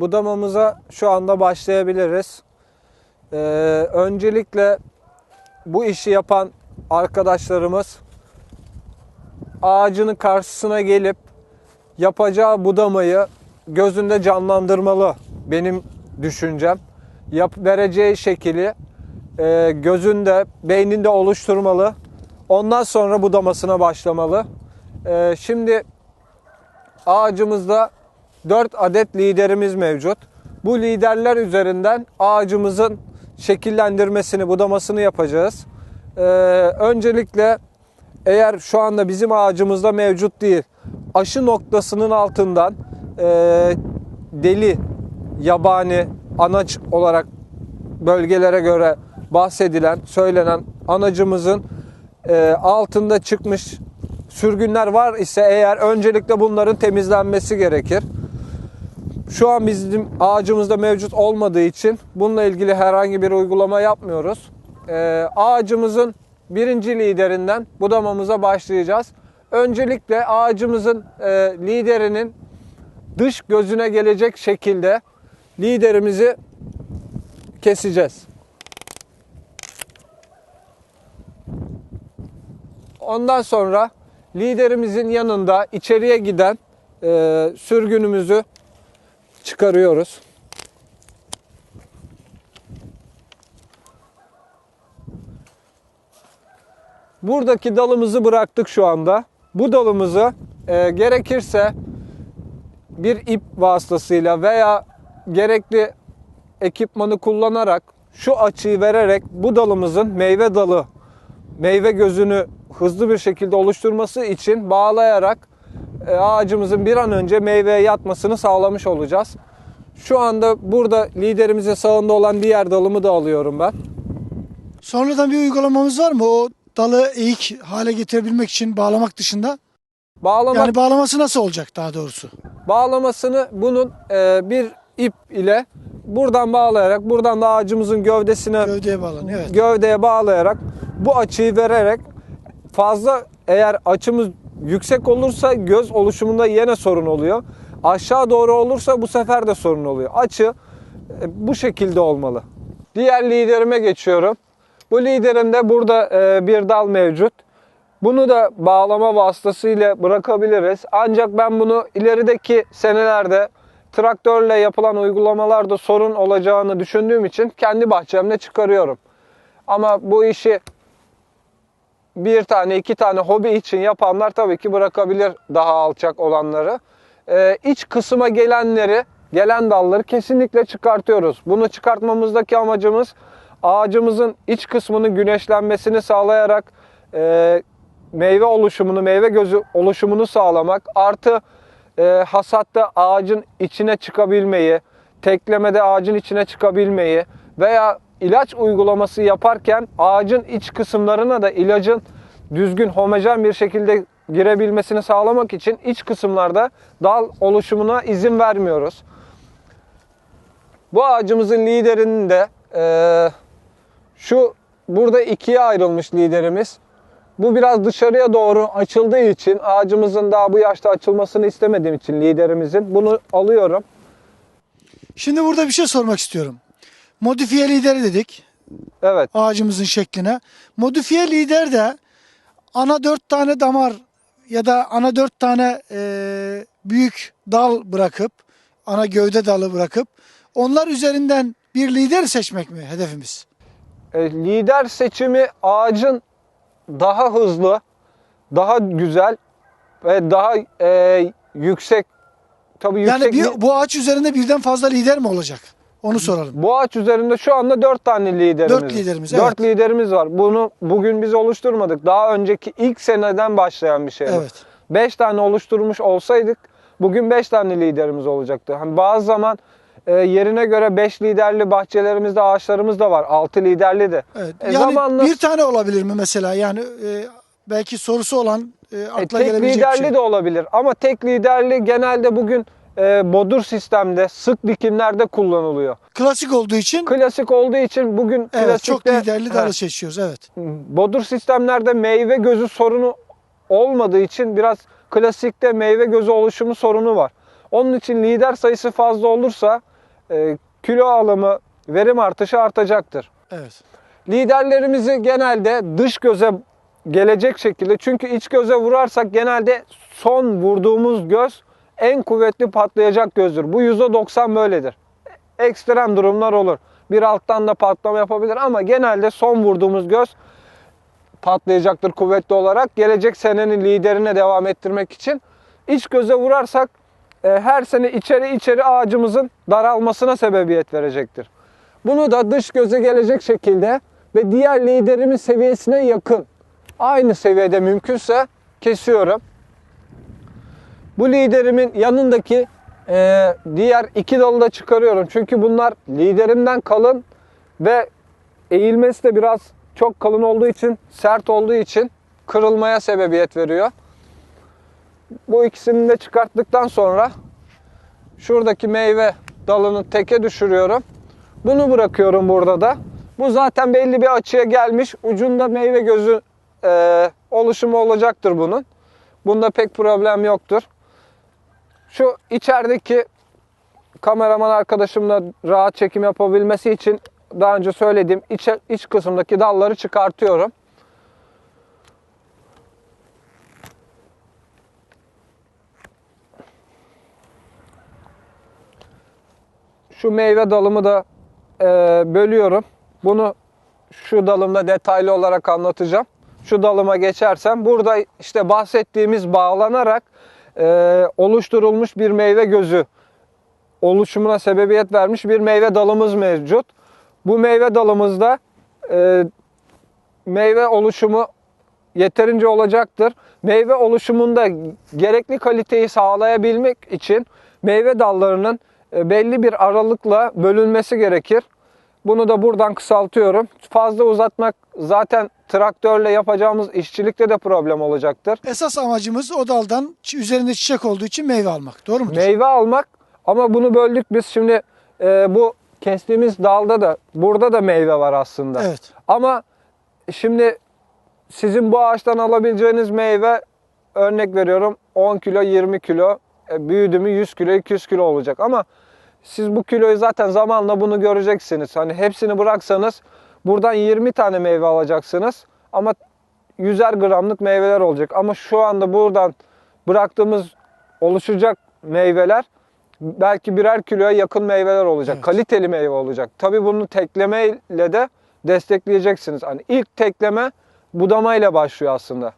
Budamamıza şu anda başlayabiliriz. Ee, öncelikle bu işi yapan arkadaşlarımız ağacının karşısına gelip yapacağı budamayı gözünde canlandırmalı benim düşüncem. Yap, vereceği şekili e, gözünde, beyninde oluşturmalı. Ondan sonra budamasına başlamalı. E, şimdi ağacımızda 4 adet liderimiz mevcut. Bu liderler üzerinden ağacımızın şekillendirmesini, budamasını yapacağız. Ee, öncelikle eğer şu anda bizim ağacımızda mevcut değil, aşı noktasının altından e, deli, yabani, anaç olarak bölgelere göre bahsedilen, söylenen anacımızın e, altında çıkmış sürgünler var ise eğer öncelikle bunların temizlenmesi gerekir. Şu an bizim ağacımızda mevcut olmadığı için bununla ilgili herhangi bir uygulama yapmıyoruz. Ee, ağacımızın birinci liderinden budamamıza başlayacağız. Öncelikle ağacımızın e, liderinin dış gözüne gelecek şekilde liderimizi keseceğiz. Ondan sonra liderimizin yanında içeriye giden e, sürgünümüzü çıkarıyoruz. Buradaki dalımızı bıraktık şu anda. Bu dalımızı e, gerekirse bir ip vasıtasıyla veya gerekli ekipmanı kullanarak şu açıyı vererek bu dalımızın meyve dalı, meyve gözünü hızlı bir şekilde oluşturması için bağlayarak ağacımızın bir an önce meyveye yatmasını sağlamış olacağız. Şu anda burada liderimizin sağında olan diğer dalımı da alıyorum ben. Sonradan bir uygulamamız var mı? O dalı eğik hale getirebilmek için bağlamak dışında. Bağlamak Yani bağlaması nasıl olacak daha doğrusu? bağlamasını bunun e, bir ip ile buradan bağlayarak buradan da ağacımızın gövdesine Gövdeye bağlanıyor. Evet. gövdeye bağlayarak bu açıyı vererek fazla eğer açımız yüksek olursa göz oluşumunda yine sorun oluyor. Aşağı doğru olursa bu sefer de sorun oluyor. Açı e, bu şekilde olmalı. Diğer liderime geçiyorum. Bu liderimde burada e, bir dal mevcut. Bunu da bağlama vasıtasıyla bırakabiliriz. Ancak ben bunu ilerideki senelerde traktörle yapılan uygulamalarda sorun olacağını düşündüğüm için kendi bahçemde çıkarıyorum. Ama bu işi bir tane iki tane hobi için yapanlar tabii ki bırakabilir daha alçak olanları. Ee, iç kısma gelenleri, gelen dalları kesinlikle çıkartıyoruz. Bunu çıkartmamızdaki amacımız ağacımızın iç kısmının güneşlenmesini sağlayarak e, meyve oluşumunu, meyve gözü oluşumunu sağlamak. Artı e, hasatta ağacın içine çıkabilmeyi, teklemede ağacın içine çıkabilmeyi veya ilaç uygulaması yaparken ağacın iç kısımlarına da ilacın düzgün homojen bir şekilde girebilmesini sağlamak için iç kısımlarda dal oluşumuna izin vermiyoruz. Bu ağacımızın liderinin de eee, şu burada ikiye ayrılmış liderimiz. Bu biraz dışarıya doğru açıldığı için ağacımızın daha bu yaşta açılmasını istemediğim için liderimizin bunu alıyorum. Şimdi burada bir şey sormak istiyorum. Modifiye lideri dedik Evet. ağacımızın şekline. Modifiye lider de ana dört tane damar ya da ana dört tane e, büyük dal bırakıp ana gövde dalı bırakıp onlar üzerinden bir lider seçmek mi hedefimiz? E, lider seçimi ağacın daha hızlı, daha güzel ve daha e, yüksek tabii yüksek Yani bir, bu ağaç üzerinde birden fazla lider mi olacak? Onu soralım. bu ağaç üzerinde şu anda dört tane liderimiz. Dört liderimiz, Dört evet. liderimiz var. Bunu bugün biz oluşturmadık. Daha önceki ilk seneden başlayan bir şey. bu. Evet. Beş tane oluşturmuş olsaydık bugün beş tane liderimiz olacaktı. Hani bazı zaman e, yerine göre beş liderli bahçelerimizde ağaçlarımız da var. Altı liderli de. Evet. E, yani zamanla- bir tane olabilir mi mesela? Yani e, belki sorusu olan e, E, akla tek gelebilecek liderli şey. de olabilir ama tek liderli genelde bugün e, bodur sistemde sık dikimlerde kullanılıyor. Klasik olduğu için Klasik olduğu için bugün evet çok klasikte liderli He, dalı seçiyoruz. Evet. bodur sistemlerde meyve gözü sorunu olmadığı için biraz klasikte meyve gözü oluşumu sorunu var. Onun için lider sayısı fazla olursa e, kilo alımı, verim artışı artacaktır. Evet. Liderlerimizi genelde dış göze gelecek şekilde çünkü iç göze vurarsak genelde son vurduğumuz göz en kuvvetli patlayacak gözdür. Bu %90 böyledir. Ekstrem durumlar olur. Bir alttan da patlama yapabilir ama genelde son vurduğumuz göz patlayacaktır kuvvetli olarak. Gelecek senenin liderine devam ettirmek için iç göze vurarsak e, her sene içeri içeri ağacımızın daralmasına sebebiyet verecektir. Bunu da dış göze gelecek şekilde ve diğer liderimin seviyesine yakın aynı seviyede mümkünse kesiyorum. Bu liderimin yanındaki e, diğer iki dalı da çıkarıyorum. Çünkü bunlar liderimden kalın ve eğilmesi de biraz çok kalın olduğu için, sert olduğu için kırılmaya sebebiyet veriyor. Bu ikisini de çıkarttıktan sonra şuradaki meyve dalını teke düşürüyorum. Bunu bırakıyorum burada da. Bu zaten belli bir açıya gelmiş. Ucunda meyve gözü e, oluşumu olacaktır bunun. Bunda pek problem yoktur. Şu içerideki kameraman arkadaşımla rahat çekim yapabilmesi için daha önce söylediğim iç, iç kısımdaki dalları çıkartıyorum. Şu meyve dalımı da e, bölüyorum. Bunu şu dalımda detaylı olarak anlatacağım. Şu dalıma geçersem burada işte bahsettiğimiz bağlanarak e, oluşturulmuş bir meyve gözü oluşumuna sebebiyet vermiş bir meyve dalımız mevcut. Bu meyve dalımızda e, meyve oluşumu yeterince olacaktır. Meyve oluşumunda gerekli kaliteyi sağlayabilmek için meyve dallarının e, belli bir aralıkla bölünmesi gerekir. Bunu da buradan kısaltıyorum. Fazla uzatmak zaten traktörle yapacağımız işçilikte de problem olacaktır. Esas amacımız o daldan üzerinde çiçek olduğu için meyve almak. Doğru mudur? Meyve almak ama bunu böldük biz şimdi e, bu kestiğimiz dalda da burada da meyve var aslında. Evet. Ama şimdi sizin bu ağaçtan alabileceğiniz meyve örnek veriyorum 10 kilo 20 kilo e, büyüdü mü 100 kilo 200 kilo olacak ama siz bu kiloyu zaten zamanla bunu göreceksiniz. Hani hepsini bıraksanız buradan 20 tane meyve alacaksınız ama 100'er gramlık meyveler olacak. Ama şu anda buradan bıraktığımız oluşacak meyveler belki birer kiloya yakın meyveler olacak. Evet. Kaliteli meyve olacak. Tabii bunu teklemeyle de destekleyeceksiniz. Hani ilk tekleme budamayla başlıyor aslında.